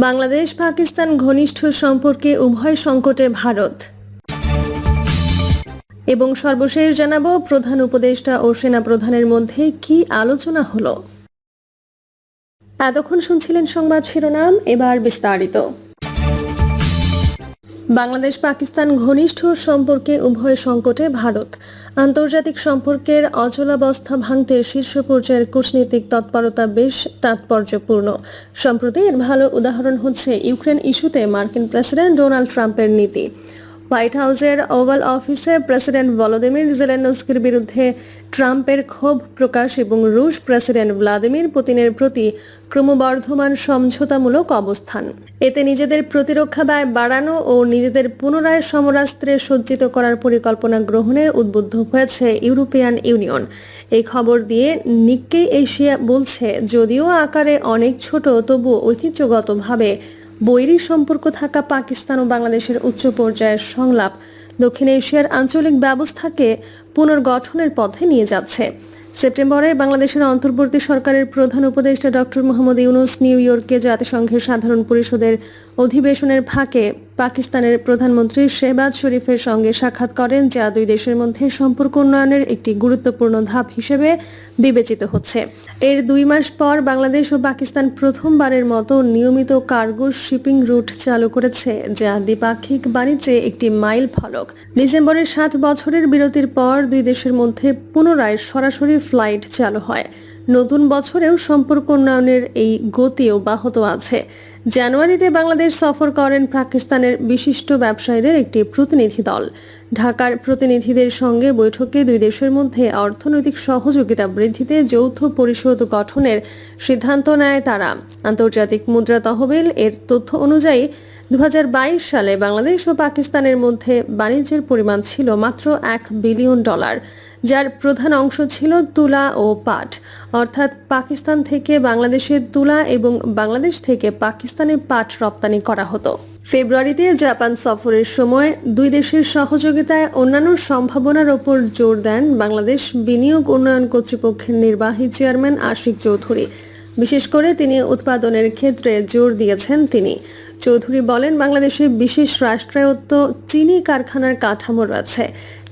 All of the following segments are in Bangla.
বাংলাদেশ পাকিস্তান ঘনিষ্ঠ সম্পর্কে উভয় সংকটে ভারত। এবং সর্বশেষ জানাব প্রধান উপদেষ্টা ও সেনা প্রধানের মধ্যে কি আলোচনা হলো। এতক্ষণ শুনছিলেন সংবাদ শিরোনাম, এবার বিস্তারিত। বাংলাদেশ পাকিস্তান ঘনিষ্ঠ সম্পর্কে উভয় সংকটে ভারত। আন্তর্জাতিক সম্পর্কের অচলাবস্থা ভাঙতে শীর্ষ পর্যায়ের কূটনীতিক তৎপরতা বেশ তাৎপর্যপূর্ণ। সম্প্রতি এর ভালো উদাহরণ হচ্ছে ইউক্রেন ইস্যুতে মার্কিন প্রেসিডেন্ট ডোনাল্ড ট্রাম্পের নীতি। হোয়াইট হাউসের ওভাল অফিসে প্রেসিডেন্ট ভলোদিমির জেলেনস্কির বিরুদ্ধে ট্রাম্পের ক্ষোভ প্রকাশ এবং রুশ প্রেসিডেন্ট ভ্লাদিমির পুতিনের প্রতি ক্রমবর্ধমান সমঝোতামূলক অবস্থান। এতে নিজেদের প্রতিরক্ষা ব্যয় বাড়ানো ও নিজেদের পুনরায় সমরাস্ত্রে সজ্জিত করার পরিকল্পনা গ্রহণে উদ্বুদ্ধ হয়েছে ইউরোপিয়ান ইউনিয়ন। এই খবর দিয়ে নিক্কে এশিয়া বলছে, যদিও আকারে অনেক ছোট তবু ঐতিহ্যগতভাবে বৈরী সম্পর্ক থাকা পাকিস্তান ও বাংলাদেশের উচ্চ পর্যায়ের সংলাপ দক্ষিণ এশিয়ার আঞ্চলিক ব্যবস্থাকে পুনর্গঠনের পথে নিয়ে যাচ্ছে। সেপ্টেম্বরে বাংলাদেশের অন্তর্বর্তী সরকারের প্রধান উপদেষ্টা ডক্টর মোহাম্মদ ইউনুস নিউ ইয়র্কে জাতিসংঘের সাধারণ পরিষদের অধিবেশনের ফাঁকে পাকিস্তানের প্রধানমন্ত্রী শেহবাজ শরীফের সঙ্গে সাক্ষাৎ করেন, যা দুই দেশের মধ্যে সম্পর্ক উন্নয়নের একটি গুরুত্বপূর্ণ ধাপ হিসেবে বিবেচিত হচ্ছে। এর দুই মাস পর বাংলাদেশ ও পাকিস্তান প্রথমবারের মতো নিয়মিত কার্গো শিপিং রুট চালু করেছে, যা দ্বিপাক্ষিক বাণিজ্যে একটি মাইল ফলক। ডিসেম্বরের সাত বছরের বিরতির পর দুই দেশের মধ্যে পুনরায় সরাসরি ফ্লাইট চালু হয়। নতুন বছরেও সম্পর্ক উন্নয়নের এই গতি অব্যাহত আছে। জানুয়ারিতে বাংলাদেশ সফর করেন পাকিস্তানের বিশিষ্ট ব্যবসায়ীদের একটি প্রতিনিধি দল। ঢাকার প্রতিনিধিদের সঙ্গে বৈঠকে দুই দেশের মধ্যে অর্থনৈতিক সহযোগিতা বৃদ্ধিতে যৌথ পরিষদ গঠনের সিদ্ধান্ত নেয় তারা। আন্তর্জাতিক মুদ্রা তহবিল এর তথ্য অনুযায়ী দুহাজার বাইশ সালে বাংলাদেশ ও পাকিস্তানের মধ্যে বাণিজ্যের পরিমাণ ছিল মাত্র এক বিলিয়ন ডলার, যার প্রধান অংশ ছিল তুলা ও পাট। অর্থাৎ পাকিস্তান থেকে বাংলাদেশের তুলা এবং বাংলাদেশ থেকে পাকিস্তানে পাট রপ্তানি করা হতো। ফেব্রুয়ারিতে জাপান সফরের সময় দুই দেশের সহযোগিতায় অন্যান্য সম্ভাবনার ওপর জোর দেন বাংলাদেশ বিনিয়োগ উন্নয়ন কর্তৃপক্ষের নির্বাহী চেয়ারম্যান আশিক চৌধুরী। বিশেষ করে তিনি উৎপাদনের ক্ষেত্রে জোর দিয়েছেন তিনি। চৌধুরী বলেন, বাংলাদেশে বিশেষ রাষ্ট্রায়ত্ত চিনি কারখানার কাঠামো রয়েছে।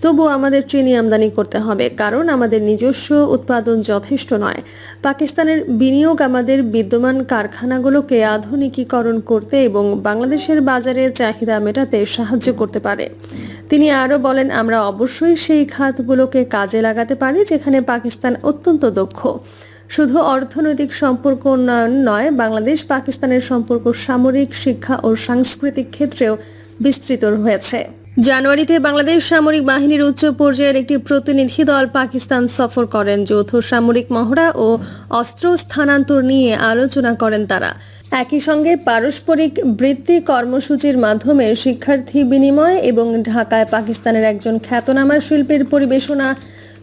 তবু আমাদের চিনি আমদানি করতে হবে, কারণ আমাদের নিজস্ব উৎপাদন যথেষ্ট নয়। পাকিস্তানের বিনিয়োগ আমাদের বিদ্যমান কারখানাগুলোকে আধুনিকীকরণ করতে এবং বাংলাদেশের বাজারে চাহিদা মেটাতে সাহায্য করতে পারে। তিনি আরও বলেন, আমরা অবশ্যই সেই খাতগুলোকে কাজে লাগাতে পারি যেখানে পাকিস্তান অত্যন্ত দক্ষ। শুধু অর্থনৈতিক সম্পর্ক উন্নয়ন নয়, বাংলাদেশ পাকিস্তানের সম্পর্ক সামরিক শিক্ষা ও সাংস্কৃতিক ক্ষেত্রেও বিস্তৃত হয়েছে। জানুয়ারিতে বাংলাদেশ সামরিক বাহিনীর উচ্চ পর্যায়ের একটি প্রতিনিধি দল পাকিস্তান সফর করেন। যৌথ সামরিক মহড়া ও অস্ত্র স্থানান্তর নিয়ে আলোচনা করেন তারা। একই সঙ্গে পারস্পরিক বৃত্তি কর্মসূচির মাধ্যমে শিক্ষার্থী বিনিময় এবং ঢাকায় পাকিস্তানের একজন খ্যাতনামা শিল্পীর পরিবেশনা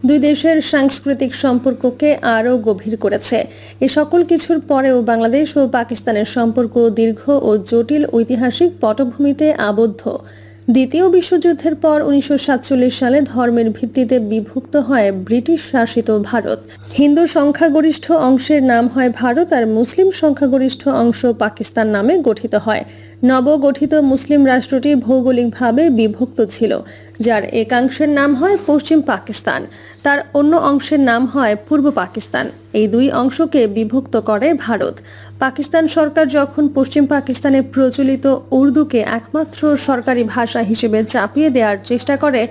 দুই দেশের সাংস্কৃতিক সম্পর্ককে আরও গভীর করেছে। এ সকল কিছুর পরেও বাংলাদেশ ও পাকিস্তানের সম্পর্ক দীর্ঘ ও জটিল ঐতিহাসিক পটভূমিতে আবদ্ধ। দ্বিতীয় বিশ্বযুদ্ধের পর উনিশশো সাতচল্লিশ সালে ধর্মের ভিত্তিতে বিভক্ত হয় ব্রিটিশ শাসিত ভারত। হিন্দু সংখ্যাগরিষ্ঠ অংশের নাম হয় ভারত আর মুসলিম সংখ্যাগরিষ্ঠ অংশ পাকিস্তান নামে গঠিত হয়। নবগঠিত মুসলিম রাষ্ট্রটি ভৌগোলিকভাবে বিভক্ত ছিল, যার একাংশের নাম হয় পশ্চিম পাকিস্তান। তার অন্য অংশের নাম হয় পূর্ব পাকিস্তান। এই দুই অংশকে বিভক্ত করে ভারত। পাকিস্তান সরকার যখন পশ্চিম পাকিস্তানে প্রচলিত উর্দুকে একমাত্র সরকারি ভাষা হিসেবে চাপিয়ে দেওয়ার চেষ্টা করে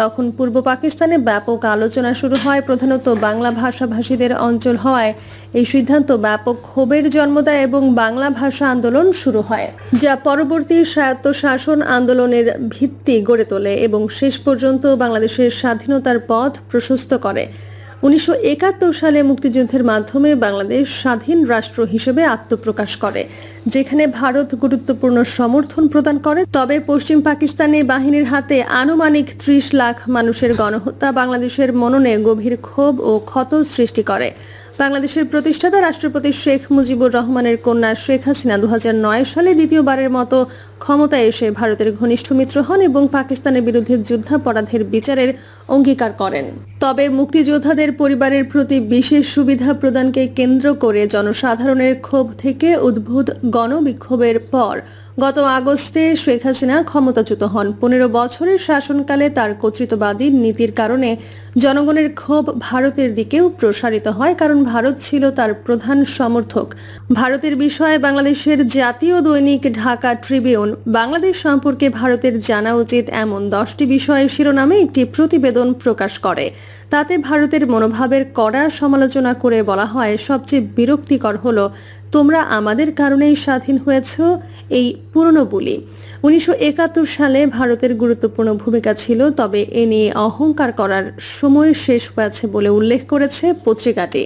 তখন পূর্ব পাকিস্তানে ব্যাপক আলোচনা শুরু হয়। প্রধানত বাংলা ভাষাভাষীদের অঞ্চল হওয়ায় এই সিদ্ধান্ত ব্যাপক ক্ষোভের জন্ম দেয় এবং বাংলা ভাষা আন্দোলন শুরু হয়, যা পরবর্তী স্বায়ত্তশাসন আন্দোলনের ভিত্তি গড়ে তোলে এবং শেষ পর্যন্ত বাংলাদেশের স্বাধীনতার পথ প্রশস্ত করে। উনিশশো একাত্তর সালে মুক্তিযুদ্ধের মাধ্যমে বাংলাদেশ স্বাধীন রাষ্ট্র হিসেবে আত্মপ্রকাশ করে, যেখানে ভারত গুরুত্বপূর্ণ সমর্থন প্রদান করে। তবে পশ্চিম পাকিস্তানি বাহিনীর হাতে আনুমানিক ত্রিশ লাখ মানুষের গণহত্যা বাংলাদেশের মননে গভীর ক্ষোভ ও ক্ষত সৃষ্টি করে। বাংলাদেশের প্রতিষ্ঠাতা রাষ্ট্রপতি শেখ মুজিবুর রহমানের কন্যা শেখ হাসিনা দুহাজার নয় সালে দ্বিতীয়বারের মতো ক্ষমতায় এসে ভারতের ঘনিষ্ঠ মিত্র হন এবং পাকিস্তানের বিরুদ্ধে যুদ্ধাপরাধের বিচারের অঙ্গীকার করেন। তবে মুক্তিযোদ্ধাদের পরিবারের প্রতি বিশেষ সুবিধা প্রদানকে কেন্দ্র করে জনসাধারণের ক্ষোভ থেকে উদ্ভূত গণবিক্ষোভের পর গত আগস্টে শেখ হাসিনা ক্ষমতাচ্যুত হন। পনেরো বছরের শাসনকালে তার কর্তৃত্ববাদী নীতির কারণে জনগণের ক্ষোভ ভারতের দিকেও প্রসারিত হয়, কারণ ভারত ছিল তার প্রধান সমর্থক। ভারতের বিষয়ে বাংলাদেশের জাতীয় দৈনিক ঢাকা ট্রিবিউন, বাংলাদেশ সম্পর্কে ভারতের জানা উচিত এমন দশটি বিষয়ের শিরোনামে একটি প্রতিবেদন প্রকাশ করে। তাতে ভারতের মনোভাবের কড়া সমালোচনা করে বলা হয়, সবচেয়ে বিরক্তিকর হলো তোমরা আমাদের কারণেই স্বাধীন হয়েছ এই পুরনো বলি। উনিশশো একাত্তর সালে ভারতের গুরুত্বপূর্ণ ভূমিকা ছিল, তবে এ নিয়ে অহংকার করার সময় শেষ হয়েছে বলে উল্লেখ করেছে পত্রিকাটি।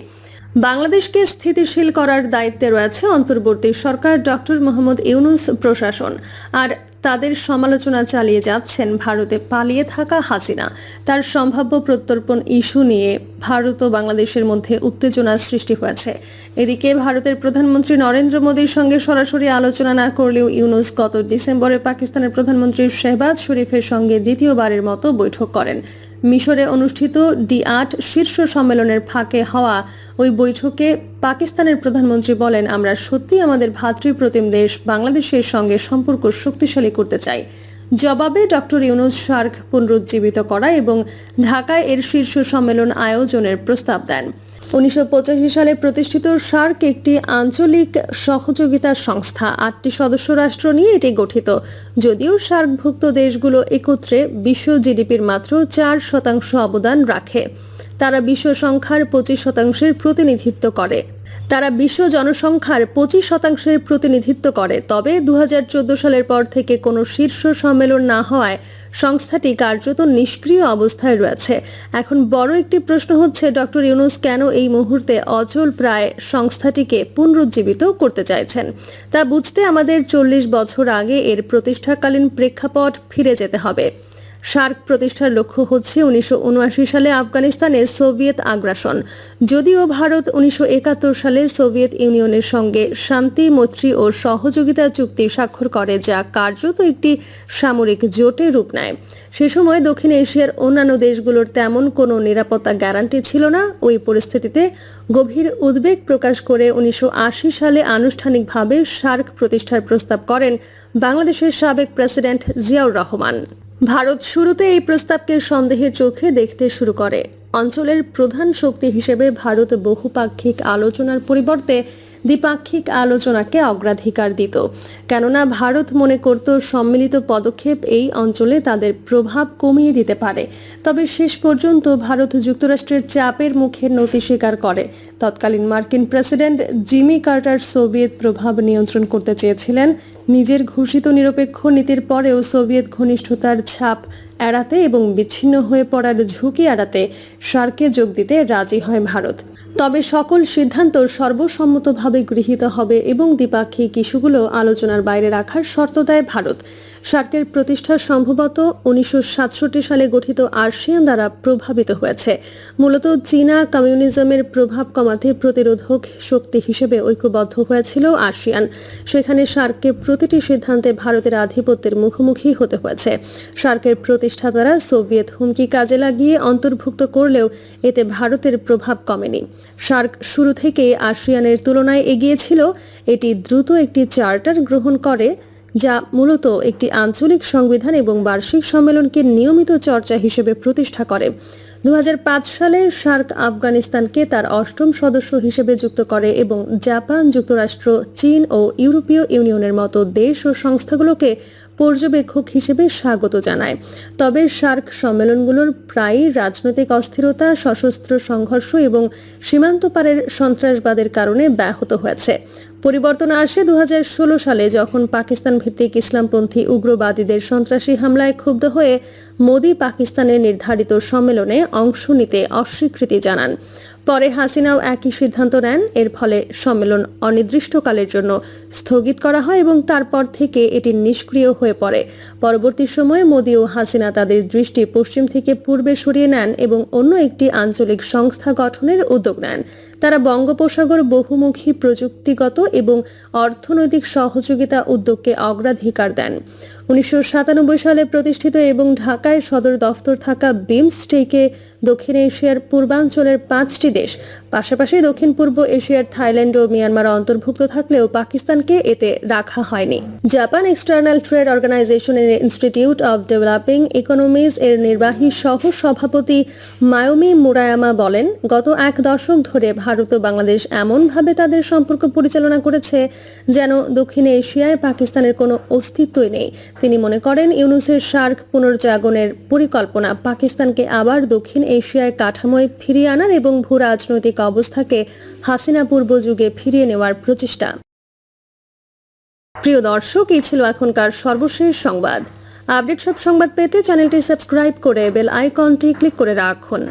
বাংলাদেশকে স্থিতিশীল করার দায়িত্বে রয়েছে অন্তর্বর্তী সরকার ডক্টর মোহাম্মদ ইউনুস প্রশাসন, আর তাদের সমালোচনা চালিয়ে যাচ্ছেন ভারতে পালিয়ে থাকা হাসিনা। তার সম্ভাব্য প্রত্যর্পণ ইস্যু নিয়ে ভারত ও বাংলাদেশের মধ্যে উত্তেজনার সৃষ্টি হয়েছে। এদিকে ভারতের প্রধানমন্ত্রী নরেন্দ্র মোদীর সঙ্গে সরাসরি আলোচনা না করলেও ইউনুস গত ডিসেম্বরে পাকিস্তানের প্রধানমন্ত্রী শেহবাজ শরীফের সঙ্গে দ্বিতীয়বারের মতো বৈঠক করেন। মিশরে অনুষ্ঠিত ডি আট শীর্ষ সম্মেলনের ফাঁকে হওয়া ওই বৈঠকে পাকিস্তানের প্রধানমন্ত্রী বলেন, আমরা সত্যি আমাদের ভাতৃপ্রতিম দেশ বাংলাদেশের সঙ্গে সম্পর্ক শক্তিশালী করতে চাই। জবাবে ডক্টর ইউনুস সার্ক পুনরুজ্জীবিত করা এবং ঢাকায় এর শীর্ষ সম্মেলন আয়োজনের প্রস্তাব দেন। উনিশশো পঁচাশি সালে প্রতিষ্ঠিত সার্ক একটি আঞ্চলিক সহযোগিতা সংস্থা। আটটি সদস্য রাষ্ট্র নিয়ে এটি গঠিত। যদিও সার্কভুক্ত দেশগুলো একত্রে বিশ্ব জিডিপির মাত্র চার শতাংশ অবদান রাখে। তারা বিশ্ব সংখ্যার পঁচিশ শতাংশের প্রতিনিধিত্ব করে। তারা বিশ্ব জনসংখ্যার পঁচিশ শতাংশের প্রতিনিধিত্ব করে। তবে দু হাজার চোদ্দ সালের পর থেকে কোনো শীর্ষ সম্মেলন না হওয়ায় সংস্থাটি কার্যত নিষ্ক্রিয় অবস্থায় রয়েছে। এখন বড় একটি প্রশ্ন হচ্ছে, ডক্টর ইউনুস কেন এই মুহূর্তে অচল প্রায় সংস্থাটিকে পুনরুজ্জীবিত করতে চাইছেন? তা বুঝতে আমাদের চল্লিশ বছর আগে এর প্রতিষ্ঠাকালীন প্রেক্ষাপট ফিরে যেতে হবে। সার্ক প্রতিষ্ঠার লক্ষ্য হচ্ছে উনিশশো উনআশি সালে আফগানিস্তানে সোভিয়েত আগ্রাসন। যদিও ভারত উনিশশো একাত্তর সালে সোভিয়েত ইউনিয়নের সঙ্গে শান্তি, মৈত্রী ও সহযোগিতা চুক্তি স্বাক্ষর করে, যা কার্যত একটি সামরিক জোটে রূপ নেয়। সে সময় দক্ষিণ এশিয়ার অন্যান্য দেশগুলোর তেমন কোনো নিরাপত্তা গ্যারান্টি ছিল না। ওই পরিস্থিতিতে গভীর উদ্বেগ প্রকাশ করে উনিশশো আশি সালে আনুষ্ঠানিকভাবে সার্ক প্রতিষ্ঠার প্রস্তাব করেন বাংলাদেশের সাবেক প্রেসিডেন্ট জিয়াউর রহমান। ভারত শুরুতে এই প্রস্তাবকে সন্দেহের চোখে দেখতে শুরু করে। অঞ্চলের প্রধান শক্তি হিসেবে ভারত বহুপাক্ষিক আলোচনার পরিবর্তে দ্বিপাক্ষিক আলোচনাকে অগ্রাধিকার দিত। কেননা ভারত মনে করত সম্মিলিত পদক্ষেপ এই অঞ্চলে তাদের প্রভাব কমিয়ে দিতে পারে। তবে শেষ পর্যন্ত ভারত যুক্তরাষ্ট্রের চাপের মুখে নতি স্বীকার করে। তৎকালীন মার্কিন প্রেসিডেন্ট জিমি কার্টার সোভিয়েত প্রভাব নিয়ন্ত্রণ করতে চেয়েছিলেন। নিজের ঘোষিত নিরপেক্ষ নীতির পরেও সোভিয়েত ঘনিষ্ঠতার ছাপ এড়াতে এবং বিচ্ছিন্ন হয়ে পড়ার ঝুঁকি এড়াতে সার্কে যোগ দিতে রাজি হয় ভারত। তবে সকল সিদ্ধান্ত সর্বসম্মতভাবে গৃহীত হবে এবং দ্বিপাক্ষিক ইস্যুগুলো আলোচনার বাইরে রাখার শর্ত দেয় ভারত। সার্কের প্রতিষ্ঠা সম্ভবত উনিশশো সাতষট্টি সালে গঠিত আর্সিয়ান দ্বারা প্রভাবিত হয়েছে। মূলত চীনা কমিউনিজমের প্রভাব কমাতে প্রতিরোধক শক্তি হিসেবে ঐক্যবদ্ধ হয়েছিল আর্সিয়ান সেখানে সার্ককে প্রতিটি সিদ্ধান্তে ভারতের আধিপত্যের মুখোমুখি হতে হয়েছে। সার্কের প্রতিষ্ঠাতারা সোভিয়েত হুমকি কাজে লাগিয়ে অন্তর্ভুক্ত করলেও এতে ভারতের প্রভাব কমেনি। সার্ক শুরু থেকেই আর্সিয়ানের তুলনায় এগিয়েছিল এটি দ্রুত একটি চার্টার গ্রহণ করে যা মূলত একটি আঞ্চলিক সংবিধান এবং বার্ষিক সম্মেলনকে নিয়মিত চর্চা হিসেবে প্রতিষ্ঠা করে। দু হাজার পাঁচ সালে সার্ক আফগানিস্তানকে তার অষ্টম সদস্য হিসেবে যুক্ত করে এবং জাপান, যুক্তরাষ্ট্র, চীন ও ইউরোপীয় ইউনিয়নের মতো দেশ ও সংস্থাগুলোকে পর্যবেক্ষক হিসেবে স্বাগত জানায়। তবে সার্ক সম্মেলনগুলোর প্রায়ই রাজনৈতিক অস্থিরতা, সশস্ত্র সংঘর্ষ এবং সীমান্ত পারের সন্ত্রাসবাদের কারণে ব্যাহত হয়েছে। পরিবর্তন আসে দু হাজার ষোলো সালে যখন পাকিস্তান ভিত্তিক ইসলামপন্থী উগ্রবাদীদের সন্ত্রাসী হামলায় ক্ষুব্ধ হয়ে মোদি পাকিস্তানের নির্ধারিত সম্মেলনে অংশ নিতে অস্বীকৃতি জানান। পরে হাসিনাও একই সিদ্ধান্ত নেন। এর ফলে সম্মেলন অনির্দিষ্টকালের জন্য স্থগিত করা হয় এবং তারপর থেকে এটি নিষ্ক্রিয় হয়ে পড়ে। পরবর্তী সময়ে মোদি ও হাসিনা তাদের দৃষ্টি পশ্চিম থেকে পূর্বে সরিয়ে নেন এবং অন্য একটি আঞ্চলিক সংস্থা গঠনের উদ্যোগ নেন। তারা বঙ্গোপসাগর বহুমুখী প্রযুক্তিগত এবং অর্থনৈতিক সহযোগিতা উদ্যোগকে অগ্রাধিকার দেন। উনিশশো সাতানব্বই সালে প্রতিষ্ঠিত এবং ঢাকায় সদর দফতর থাকা বিমস্টেকে দক্ষিণ এশিয়ার পূর্বাঞ্চলের পাঁচটি দেশ, পাশাপাশি দক্ষিণ পূর্ব এশিয়ার থাইল্যান্ড ও মিয়ানমার অন্তর্ভুক্ত থাকলেও পাকিস্তানকে এতে রাখা হয়নি। জাপান এক্সটার্নাল ট্রেড অর্গানাইজেশনের ইনস্টিটিউট অব ডেভেলপিং ইকোনমিজ এর নির্বাহী সহ সভাপতি মায়োমি মুরায়ামা বলেন, গত এক দশক ধরে ভারত ও বাংলাদেশ এমনভাবে তাদের সম্পর্ক পরিচালনা করেছে যেন দক্ষিণ এশিয়ায় পাকিস্তানের কোনো অস্তিত্বই নেই। তিনি মনে করেন ইউনুসের সার্ক পুনর্জাগরণের পরিকল্পনা পাকিস্তানকে আবার দক্ষিণ এশিয়ায় কাঠামোয় ফিরিয়ে আনার এবং ভূ রাজনৈতিক অবস্থাকে হাসিনা পূর্ব যুগে ফিরিয়ে নেওয়ার প্রচেষ্টা। প্রিয় দর্শক, এই ছিল এখনকার সর্বশেষ সংবাদ। আপডেট সব সংবাদ পেতে চ্যানেলটি সাবস্ক্রাইব করে বেল আইকনটি ক্লিক করে রাখুন।